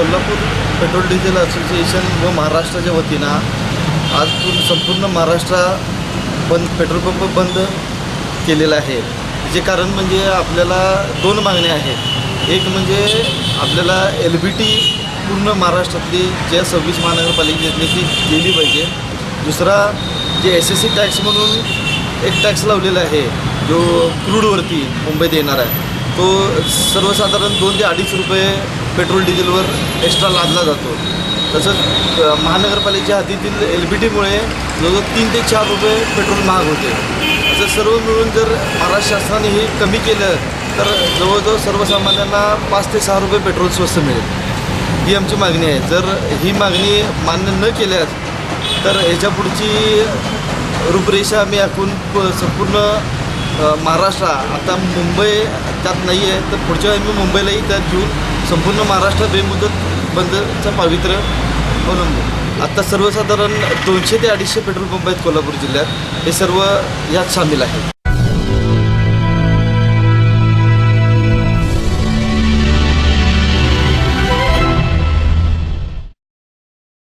Kolhapur petrol diesel association व महाराष्ट्राच्या वतीनं आज संपूर्ण महाराष्ट्र बंद पेट्रोल पंप बंद केलेला आहे. जे कारण म्हणजे आपल्याला दोन मागण्या आहेत. एक म्हणजे आपल्याला एल बी टी पूर्ण महाराष्ट्रातली ज्या सव्वीस महानगरपालिकेतली ती गेली पाहिजे. दुसरा जे एस एस सी टॅक्स म्हणून एक टॅक्स लावलेला आहे जो क्रूडवरती मुंबईत येणार आहे. तो सर्वसाधारण दोन ते अडीच रुपये पेट्रोल डिझेलवर एक्स्ट्रा लादला जातो. तसंच महानगरपालिकेच्या हद्दीतील एल बी टीमुळे जवळजवळ तीन ते चार रुपये पेट्रोल महाग होते. असं सर्व मिळून जर महाराष्ट्र शासनाने हे कमी केलं तर जवळजवळ सर्वसामान्यांना पाच ते सहा रुपये पेट्रोल स्वस्त मिळेल. ही आमची मागणी आहे. जर ही मागणी मान्य न केल्यास तर ह्याच्या पुढची रूपरेषा आम्ही आखून प- संपूर्ण महाराष्ट्र आता मुंबई त्यात नाही आहे तर पुढच्या वेळी मी मुंबईलाही त्यात घेऊन संपूर्ण महाराष्ट्र बेमुदत बंदचं पावित्र्य अवलंबू आत्ता सर्वसाधारण दोनशे ते अडीचशे पेट्रोल पंप आहेत कोल्हापूर जिल्ह्यात. हे सर्व यात सामील आहेत.